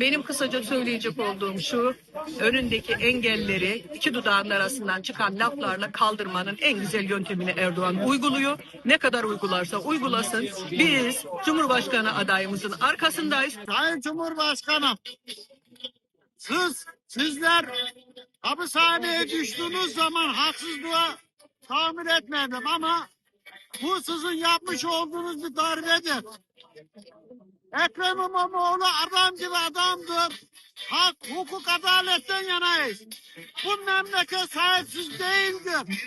Benim kısaca söyleyecek olduğum şu, önündeki engelleri iki dudağının arasından çıkan laflarla kaldırmanın en güzel yöntemini Erdoğan uyguluyor. Ne kadar uygularsa uygulasın. Biz Cumhurbaşkanı adayımızın arkasındayız. Sayın Cumhurbaşkanım, siz, sizler hapishaneye düştüğünüz zaman haksızlığa tahammül etmedim ama bu sizin yapmış olduğunuz bir darbedir. Ekrem İmamoğlu adam gibi adamdır. Hak, hukuk, adaletten yanayız. Bu memleket sahipsiz değildir.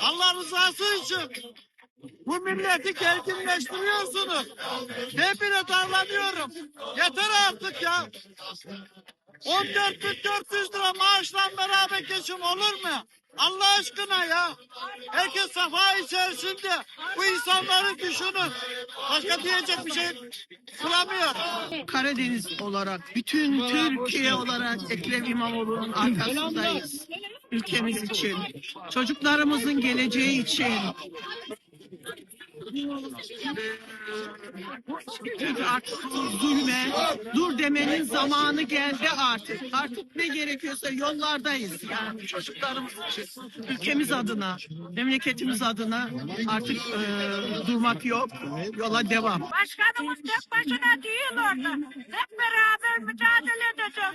Allah rızası için bu milleti gerginleştiriyorsunuz. Bile darlanıyorum. Yeter artık ya. 14.400 lira maaşla beraber geçim olur mu? Allah aşkına ya. Herkes safa içerisinde. Bu insanları düşünün. Başka diyecek bir şey bulamıyorum. Karadeniz olarak, bütün Türkiye olarak Ekrem İmamoğlu'nun arkasındayız. Ülkemiz için, çocuklarımızın geleceği için. Zulme dur demenin zamanı geldi artık. Artık ne gerekiyorsa yollardayız. Yani çocuklarımız için, ülkemiz adına, memleketimiz adına artık e, durmak yok. Yola devam. Başkanımız tek başına değil orada. Hep beraber mücadele edeceğiz.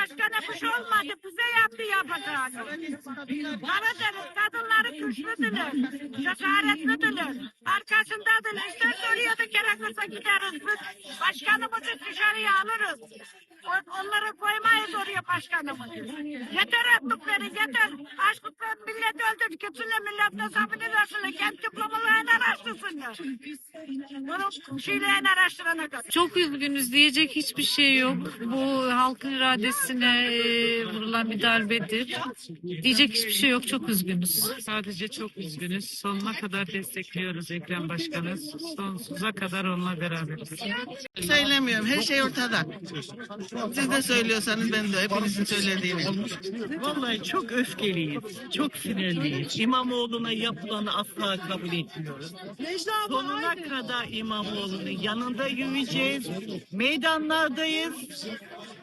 Başkana bir şey olmadı. Bize yaptı yapacağını. Karadeniz kadınları güçlüdüler. Cesaretlidiler. Arkasındadılar. İşte söylüyordu gerekirse gideriz. Biz başkanımızı dışarıya alırız. Onları koymayız oraya başkanımızı. Yeter ettikleri yeter. Aşklıkla millet öldürdü. Kimsinle millet hesabını versinler. Kendi diplomalarını araştırsınlar. Bunu şeylerini araştırana kadar. Çok üzgünüz diyecek hiçbir şey yok. Bu halkın iradesine e, vurulan bir darbedir. Diyecek hiçbir şey yok. Çok üzgünüz. Sadece çok üzgünüz. Sonuna kadar destekliyoruz Ekrem Başkan'ı. Sonsuza kadar onunla beraberiz. Söylemiyorum. Her şey ortada. Siz de söylüyorsanız ben de hepinizin söylediğini. Vallahi çok öfkeliyiz, çok sinirliyiz. İmamoğlu'na yapılanı asla kabul etmiyoruz. Sonuna kadar İmamoğlu'nun yanında yürüyeceğiz, meydanlardayız,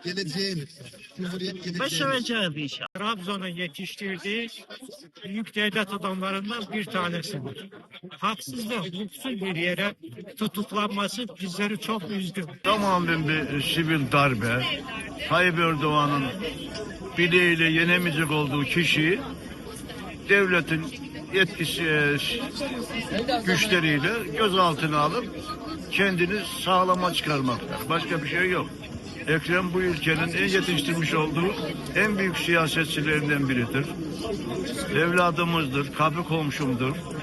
geleceğimiz. Cumhuriyet geleceğimiz. başaracağız inşallah. Trabzon'un yetiştirdiği büyük devlet adamlarından bir tanesidir. Haksız ve hukuksuz bir yere tutuklanması bizleri çok üzdü. Tamamen bir sivil darbe. Tayyip Erdoğan'ın bileğiyle yenemeyecek olduğu kişiyi devletin yetkisi e, güçleriyle gözaltına alıp kendini sağlama çıkarmaklar. Başka bir şey yok. Ekrem bu ülkenin en yetiştirmiş olduğu en büyük siyasetçilerinden biridir. Evladımızdır, kapı komşumdur.